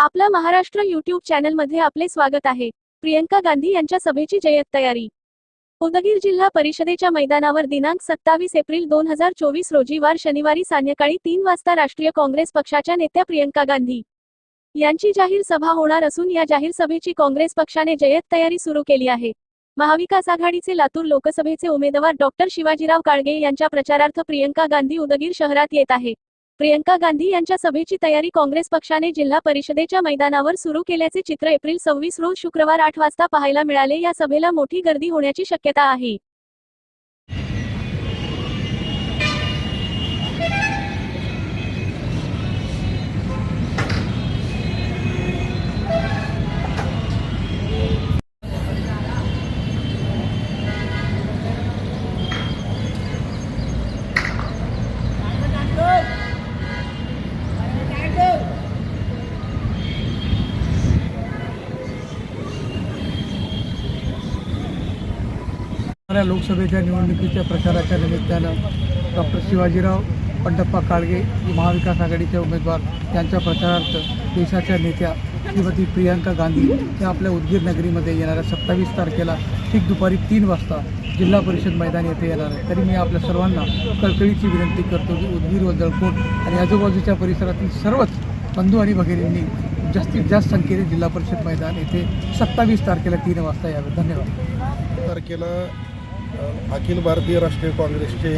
आपला महाराष्ट्र युट्यूब चॅनलमध्ये आपले स्वागत आहे. प्रियंका गांधी यांच्या सभेची जय्यत तयारी उदगीर जिल्हा परिषदेच्या मैदानावर दिनांक सत्तावीस एप्रिल दोन हजार चोवीस रोजी वार शनिवारी सायंकाळी तीन वाजता राष्ट्रीय काँग्रेस पक्षाच्या नेत्या प्रियंका गांधी यांची जाहीर सभा होणार असून या जाहीर सभेची काँग्रेस पक्षाने जय्यत तयारी सुरू केली आहे. महाविकास आघाडीचे लातूर लोकसभेचे उमेदवार डॉक्टर शिवाजीराव काळगे यांच्या प्रचारार्थ प्रियंका गांधी उदगीर शहरात येत आहे. प्रियंका गांधी यांच्या सभेची तयारी काँग्रेस पक्षाने जिल्हा परिषदेच्या मैदानावर सुरू केल्याचे चित्र एप्रिल सव्वीस रोज शुक्रवार आठ वाजता पाहायला मिळाले. या सभेला मोठी गर्दी होण्याची शक्यता आहे. लोकसभेच्या निवडणुकीच्या प्रचाराच्या निमित्तानं डॉक्टर शिवाजीराव पंडप्पा काळगे महाविकास आघाडीचे उमेदवार यांच्या प्रचारार्थ देशाच्या नेत्या श्रीमती प्रियांका गांधी या आपल्या उदगीर नगरीमध्ये येणाऱ्या सत्तावीस तारखेला ठीक दुपारी तीन वाजता जिल्हा परिषद मैदान येथे येणार आहे तरी मी आपल्या सर्वांना कळकळीची विनंती करतो की उदगीर व जळकोट आणि आजूबाजूच्या परिसरातील सर्वच बंधू आणि भगिनींनी जास्तीत जास्त संख्येने जिल्हा परिषद मैदान येथे सत्तावीस तारखेला तीन वाजता यावे. धन्यवाद. तारखेला अखिल भारतीय राष्ट्रीय काँग्रेसचे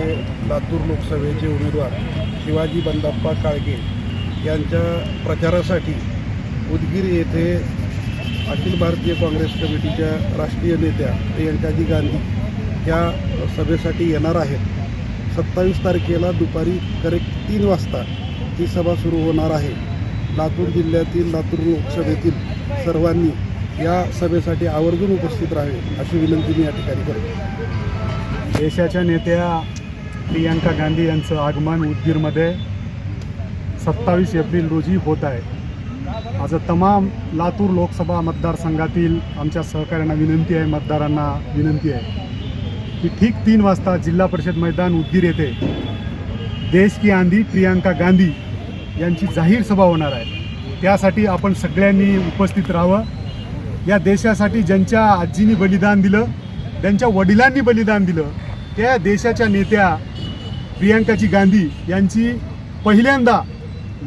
लातूर लोकसभेचे उमेदवार शिवाजी बंदाप्पा काळगे यांच्या प्रचारासाठी उदगीर येथे अखिल भारतीय काँग्रेस कमिटीच्या राष्ट्रीय नेत्या प्रियंकाजी गांधी या सभेसाठी येणार आहेत. सत्तावीस तारखेला दुपारी करेक्ट तीन वाजता ही सभा सुरू होणार आहे. लातूर जिल्ह्यातील लातूर लोकसभेतील सर्वांनी या सभेसाठी आवर्जून उपस्थित राहावे अशी विनंती मी या ठिकाणी करतो. देशाच्या नेत्या प्रियांका गांधी यांचं आगमन उदगीरमध्ये सत्तावीस एप्रिल रोजी होत आहे. आज तमाम लातूर लोकसभा मतदारसंघातील आमच्या सहकाऱ्यांना विनंती आहे मतदारांना विनंती आहे की ठीक तीन वाजता जिल्हा परिषद मैदान उदगीर येथे देश की आंधी प्रियांका गांधी यांची जाहीर सभा होणार आहे. त्यासाठी आपण सगळ्यांनी उपस्थित राहावं. या देशासाठी ज्यांच्या आजीनी बलिदान दिलं त्यांच्या वडिलांनी बलिदान दिलं त्या देशाच्या नेत्या प्रियांकाची गांधी यांची पहिल्यांदा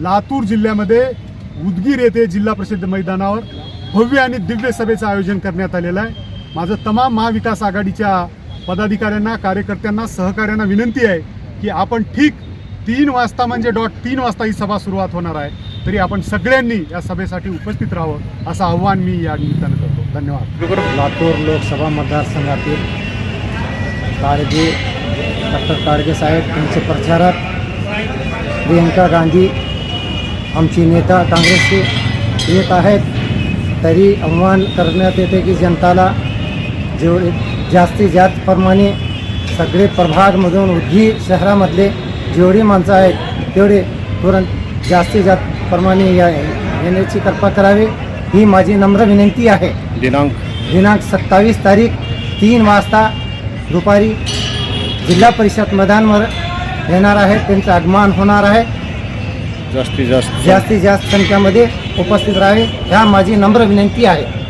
लातूर जिल्ह्यामध्ये उदगीर येथे जिल्हा परिषद मैदानावर भव्य आणि दिव्य सभेचं आयोजन करण्यात आलेलं आहे. माझं तमाम महाविकास आघाडीच्या पदाधिकाऱ्यांना कार्यकर्त्यांना सहकाऱ्यांना विनंती आहे की आपण ठीक तीन वाजता म्हणजे डॉट तीन वाजता ही सभा सुरुवात होणार आहे. तरी आपण सगळ्यांनी या सभेसाठी उपस्थित राहावं असं आव्हान मी या निमित्तानं करतो. धन्यवाद. लातूर लोकसभा मतदारसंघातील काळगे डॉक्टर काळगे साहेब यांचे प्रचारात प्रियंका गांधी आमची नेता काँग्रेसची येत आहेत. तरी आव्हान करण्यात येते की जनताला जेवढे जास्तीत जास्त प्रमाणे सगळे प्रभागमधून उदगीर शहरामधले जेवढी माणसं आहेत तेवढे तुरंत जास्तीत जास्त प्रमाणे या येण्याची कृपा करावी. ही माझी नम्र विनंती आहे. दिनांक? दिनांक सत्तावीस तारीख तीन वाजता दुपारी जिल्हा परिषद मैदानवर येणार आहे त्यांचं आगमन होणार आहे. जास्तीत जास्त. जास्तीत जास्त संख्यामध्ये उपस्थित राहावे. ह्या माझी नम्र विनंती आहे.